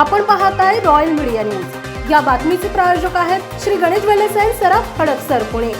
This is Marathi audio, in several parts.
आपण पाहत आहे रॉयल मीडिया न्यूज या बातमीचे प्रायोजक आहेत श्री गणेश वेलेसाई सराफ हडपसर पुणे.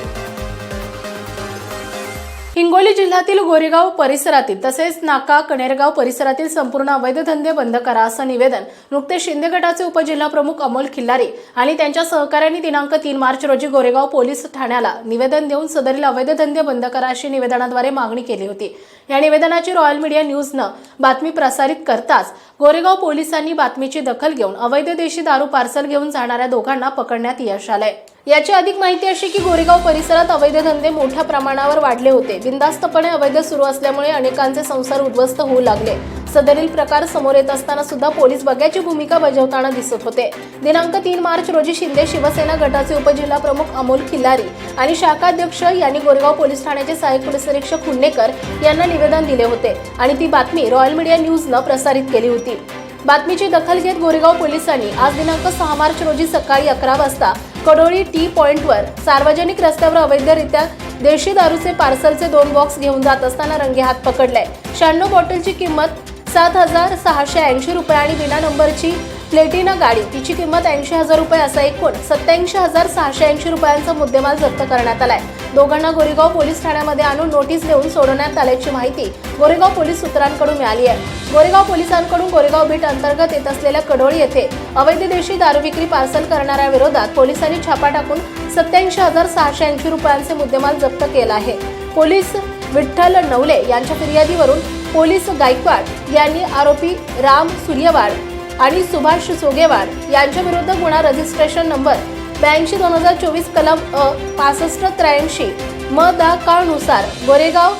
हिंगोली जिल्ह्यातील गोरेगाव परिसरातील तसेच नाका कणेरगाव परिसरातील संपूर्ण अवैध धंदे बंद करा असं निवेदन नुकतेच शिंदे गटाचे उपजिल्हा प्रमुख अमोल खिल्लारे आणि त्यांच्या सहकाऱ्यांनी दिनांक तीन मार्च रोजी गोरेगाव पोलीस ठाण्याला निवेदन देऊन सदरील अवैध धंदे बंद करा अशी निवेदनाद्वारे मागणी केली होती. या निवेदनाची रॉयल मीडिया न्यूजनं बातमी प्रसारित करताच गोरेगाव पोलिसांनी बातमीची दखल घेऊन अवैध देशी दारू पार्सल घेऊन जाणाऱ्या दोघांना पकडण्यात यश आलंय. याची अधिक माहिती अशी की गोरेगाव परिसरात अवैध धंदे मोठ्या प्रमाणावर वाढले होते. बिंदास्तपणे अवैध सुरू असल्यामुळे अनेकांचे संसार उद्ध्वस्त होऊ लागले. सदरील प्रकार समोर येत असताना सुद्धा पोलीस बघ्याची भूमिका बजावताना दिसत होते. दिनांक तीन मार्च रोजी शिंदे शिवसेना गटाचे उपजिल्हा प्रमुख अमोल खिल्लारी आणि शाखाध्यक्ष यांनी गोरेगाव पोलीस ठाण्याचे सहाय्यक पोलीस निरीक्षक हुंडेकर यांना निवेदन दिले होते आणि ती बातमी रॉयल मीडिया न्यूजनं प्रसारित केली होती. बातमीची दखल घेत गोरेगाव पोलिसांनी आज दिनांक सहा मार्च रोजी सकाळी अकरा वाजता कडोळी टी पॉइंटवर सार्वजनिक रस्त्यावर अवैधरित्या देशी दारूचे पार्सलचे दोन बॉक्स घेऊन जात असताना रंगेहात पकडले. शहाण्णव बॉटलची किंमत सात हजार सहाशे ऐंशी रुपये आणि विना नंबरची प्लेटिना गाडी. तिची किंमत ऐंशी हजार रुपये असा एकूण सत्याऐंशी हजार सहाशे ऐंशी रुपयांचा मुद्देमाल जप्त करण्यात आलाय. दोघांना गोरेगाव पोलीस ठाण्यामध्ये आणून नोटीस देऊन सोडवण्यात आल्याची माहिती गोरेगाव पोलीस सूत्रांकडून मिळाली आहे. गोरेगाव पोलिसांकडून गोरेगाव बीट अंतर्गत येत असलेल्या कडोळी येथे अवैध देशी दारू विक्री पार्सल करणाऱ्या विरोधात पोलिसांनी छापा टाकून सत्याऐंशी हजार सहाशे ऐंशी रुपयांचे मुद्देमाल जप्त केला आहे. पोलीस विठ्ठल नवले यांच्या फिर्यादीवरून पोलीस गायकवाड यांनी आरोपी राम सूर्यवाड आणि सुभाष सोगेवाड यांच्या विरुद्ध गुन्हा रजिस्ट्रेशन नंबर ब्याऐंशी दोन हजार चोवीस कलम अ पासष्ट त्र्याऐंशी म दा काळनुसार गोरेगाव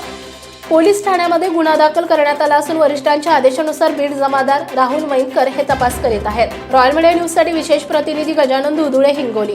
पोलीस ठाण्यामध्ये गुन्हा दाखल करण्यात आला असून वरिष्ठांच्या आदेशानुसार बीड जमादार राहुल मैनकर हे तपास करीत आहेत. रॉयल मीडिया न्यूजसाठी विशेष प्रतिनिधी गजानन दुधुळे हिंगोली.